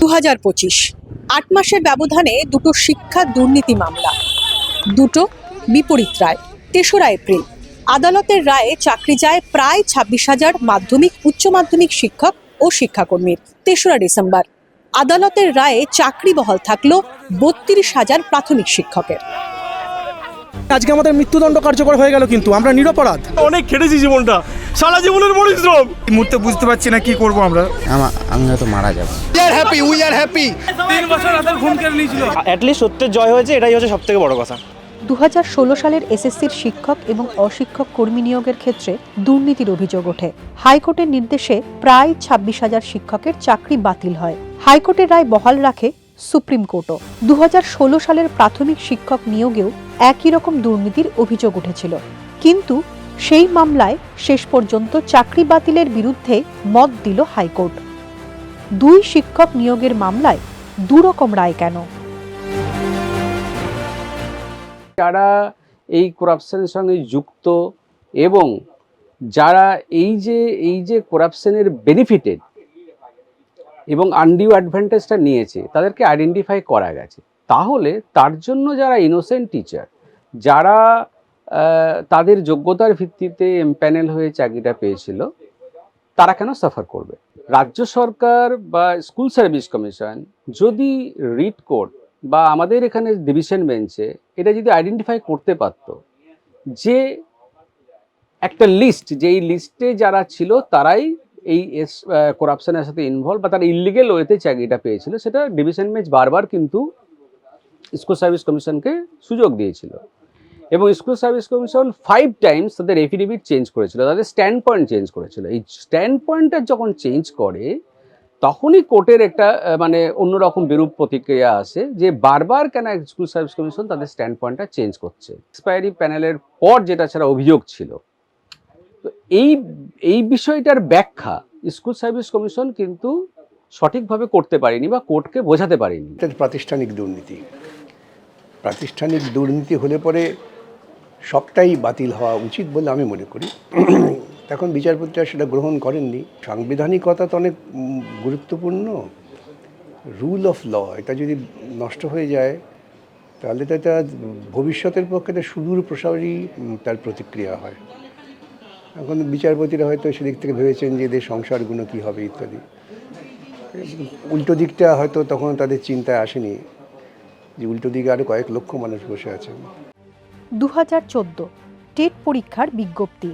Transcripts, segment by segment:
দু হাজার পঁচিশ, আট মাসের ব্যবধানে দুটো শিক্ষা দুর্নীতি মামলা। দুটো বিপরীত রায়, তেসরা এপ্রিল। আদালতের রায়ে চাকরি যায় প্রায় ছাব্বিশ হাজার মাধ্যমিক, উচ্চ মাধ্যমিক শিক্ষক ও শিক্ষাকর্মীর, তেসরা ডিসেম্বর। আদালতের রায়ে চাকরি বহাল থাকল বত্রিশ হাজার প্রাথমিক শিক্ষকের। আজকে আমাদের মৃত্যুদণ্ড কার্যকর হয়ে গেল কিন্তু আমরা নিরপরাধ। অনেক খেটেছি জীবনটা সারা জীবনের পরিশ্রম। এই মুহূর্তে বুঝতে পারছি না কি করব আমরা। আমি হয়তো মারা যাব। অ্যাটলিস্ট সত্যের জয় হয়েছে এটাই হচ্ছে সব থেকে বড় কথা। দু হাজার ষোলো সালের এসএসসির শিক্ষক এবং অশিক্ষক কর্মী নিয়োগের ক্ষেত্রে দুর্নীতির অভিযোগ ওঠে। হাইকোর্টের নির্দেশে প্রায় ছাব্বিশ হাজার শিক্ষকের চাকরি বাতিল হয়। হাইকোর্টের রায় বহাল রাখে সুপ্রিম কোর্টও। দু হাজার ষোলো সালের প্রাথমিক শিক্ষক নিয়োগেও একই রকম দুর্নীতির অভিযোগ উঠেছিল। কিন্তু সেই মামলায় শেষ পর্যন্ত চাকরি বাতিলের বিরুদ্ধে মত দিল হাইকোর্ট। দুই শিক্ষক নিয়োগের মামলায় দুরকম রায় কেন? যারা এই করাপশনের সঙ্গে যুক্ত এবং যারা এই যে এই যে করাপশনের বেনিফিটেড এবং আনডিউ অ্যাডভান্টেজটা নিয়েছে, তাদেরকে আইডেন্টিফাই করা গেছে। তাহলে তার জন্য যারা ইনোসেন্ট টিচার যারা তাদের যোগ্যতার ভিত্তিতে এমপ্যানেল হয়ে চাকরিটা পেয়েছিল, তারা কেন সাফার করবে? রাজ্য সরকার বা স্কুল সার্ভিস কমিশন যদি রিট কোর্ট বা আমাদের এখানে ডিভিশন বেঞ্চে এটা যদি আইডেন্টিফাই করতে পারতো, যে একটা লিস্ট যেই লিস্টে যারা ছিল তারাই এই এস করাপশনের সাথে ইনভলভ বা তারা ইলিগেল ওয়েতে চাকরিটা পেয়েছিল, সেটা ডিভিশন বেঞ্চ বারবার কিন্তু স্কুল সার্ভিস কমিশনকে সুযোগ দিয়েছিল। এবং school service commission five times তাদের এফিডেভিট চেঞ্জ করেছিল, তাদের স্ট্যান্ড পয়েন্ট চেঞ্জ করেছিল। এই স্ট্যান্ড পয়েন্টটা যখন চেঞ্জ করে, তখনই কোর্টের একটা মানে অন্যরকম বিরূপ প্রতিক্রিয়া আসে যে বারবার কেন স্কুল সার্ভিস কমিশন তাদের স্ট্যান্ড পয়েন্টটা চেঞ্জ করছে। এক্সপায়ারি প্যানেলের পর যেটা ছাড়া অভিযোগ ছিল। তো এই এই বিষয়টার ব্যাখ্যা স্কুল সার্ভিস কমিশন কিন্তু সঠিকভাবে করতে পারেনি বা কোর্টকে বোঝাতে পারেনি। প্রাতিষ্ঠানিক দুর্নীতি। প্রাতিষ্ঠানিক দুর্নীতি হলে পরে সবটাই বাতিল হওয়া উচিত বলে আমি মনে করি। এখন বিচারপতিরা সেটা গ্রহণ করেননি। সাংবিধানিকতা তো অনেক গুরুত্বপূর্ণ। রুল অফ ল, এটা যদি নষ্ট হয়ে যায়, তাহলে তো এটা ভবিষ্যতের পক্ষে তো সুদূর প্রসারী তার প্রতিক্রিয়া হয়। এখন বিচারপতিরা হয়তো সেদিক থেকে ভেবেছেন যে এদের সংসারগুলো কী হবে ইত্যাদি। উল্টো দিকটা হয়তো তখন তাদের চিন্তায় আসেনি যে উল্টো দিকে আরও কয়েক লক্ষ মানুষ বসে আছেন দু হাজার চোদ্দ টেট পরীক্ষার বিজ্ঞপ্তি।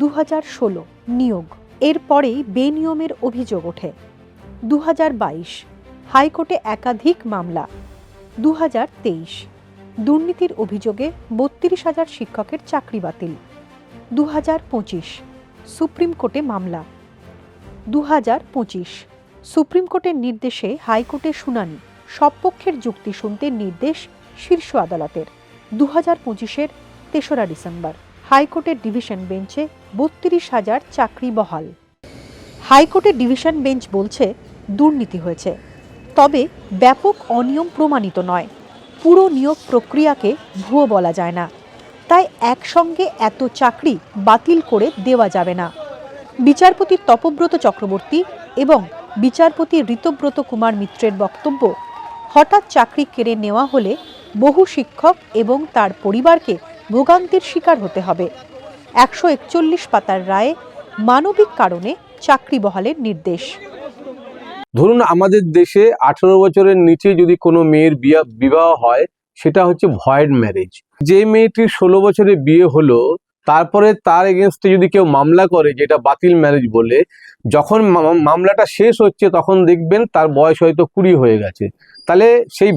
দু হাজার ষোলো নিয়োগ। এরপরেই বেনিয়মের অভিযোগ ওঠে। দু হাজার বাইশ হাইকোর্টে একাধিক মামলা। দু হাজার তেইশ দুর্নীতির অভিযোগে বত্রিশ হাজার শিক্ষকের চাকরি বাতিল। দু হাজার পঁচিশ সুপ্রিম কোর্টে মামলা। দু হাজার পঁচিশ সুপ্রিম কোর্টের নির্দেশে হাইকোর্টে শুনানি। সব পক্ষের যুক্তি শুনতে নির্দেশ শীর্ষ আদালতের। দু হাজার পঁচিশের তেসরা ডিসেম্বর। হাইকোর্টের ডিভিশন বেঞ্চে বত্রিশ হাজার চাকরি বহাল। হাইকোর্টের ডিভিশন বেঞ্চ বলছে, দুর্নীতি হয়েছে। তবে ব্যাপক অনিয়ম প্রমাণিত নয়। পুরো নিয়োগ প্রক্রিয়াকে ভুয়ো বলা যায় না। তাই একসঙ্গে এত চাকরি বাতিল করে দেওয়া যাবে না। বিচারপতি তপব্রত চক্রবর্তী এবং বিচারপতি ঋতব্রত কুমার মিত্রের বক্তব্য, হঠাৎ চাকরি কেড়ে নেওয়া হলে বহু শিক্ষক এবং তার পরিবারকে ভোগান্তির শিকার হতে হবে। একশো একচল্লিশ পাতার রায়ে মানবিক কারণে চাকরি বহালের নির্দেশ। ধরুন আমাদের দেশে আঠারো বছরের নিচে যদি কোনো মেয়ের বিবাহ হয়, সেটা হচ্ছে ভয়েড ম্যারেজ। যে মেয়েটির ষোলো বছরে বিয়ে হলো তারপরে তার এগেনস্টে যদি কেউ মামলা করে, যেটা বাতিল ম্যারেজ বলে, যখন মামলাটা শেষ হচ্ছে, তখন দেখবেন তার বয়স হয়তো কুড়ি হয়ে গেছে। তাহলে সেই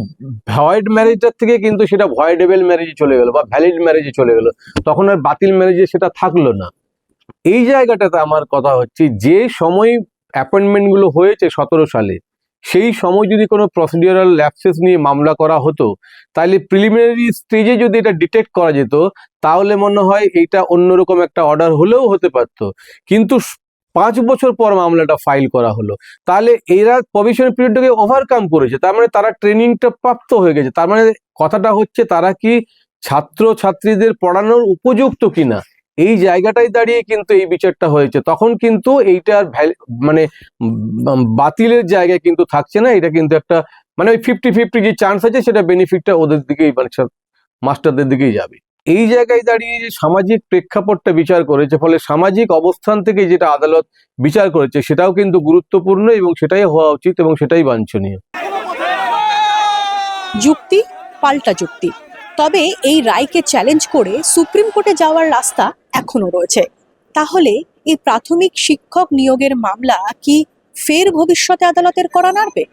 ভয়েড ম্যারেজটার থেকে কিন্তু সেটা ভয়েডেবল ম্যারেজে চলে গেলো বা ভ্যালিড ম্যারেজে চলে গেলো। তখন আর বাতিল ম্যারেজে সেটা থাকল না। এই জায়গাটাতে আমার কথা হচ্ছে, যে সময় অ্যাপয়েন্টমেন্টগুলো হয়েছে সতেরো সালে সেই সময় যদি কোনো প্রসিডিওরাল ল্যাপসেস নিয়ে মামলা করা হতো, তাহলে প্রিলিমিনারি স্টেজে যদি এটা ডিটেক্ট করা যেত, তাহলে মনে হয় এইটা অন্যরকম একটা অর্ডার হলেও হতে পারতো। কিন্তু পাঁচ বছর পর মামলাটা ফাইল করা হলো। তাহলে এরা প্রভিশন পিরিয়ডটাকে ওভারকাম করেছে। তার মানে তারা ট্রেনিংটা প্রাপ্ত হয়ে গেছে। তার মানে কথাটা হচ্ছে, তারা কি ছাত্র ছাত্রীদের পড়ানোর উপযুক্ত কিনা? এই জায়গাটাই দাঁড়িয়ে কিন্তু এই বিচারটা হয়েছে। তখন কিন্তু এইটার মানে বাতিলের জায়গায় কিন্তু থাকছে না। এটা কিন্তু একটা মানে ওই ফিফটি ফিফটি যে চান্স আছে, সেটা বেনিফিটটা ওদের দিকেই মানে মাস্টারদের দিকেই যাবে। এই জায়গায় দাঁড়িয়ে যে সামাজিক প্রেক্ষাপটটা বিচার করেছে, ফলে সামাজিক অবস্থান থেকে যেটা আদালত বিচার করেছে, সেটাও কিন্তু গুরুত্বপূর্ণ এবং সেটাই হওয়া উচিত এবং সেটাই বাঞ্ছনীয়। যুক্তি, পাল্টা যুক্তি। তবে এই রায়কে চ্যালেঞ্জ করে সুপ্রিম কোর্টে যাওয়ার রাস্তা এখনও রয়েছে। তাহলে এই প্রাথমিক শিক্ষক নিয়োগের মামলা কি ফের ভবিষ্যতে আদালতের করা নাড়বে?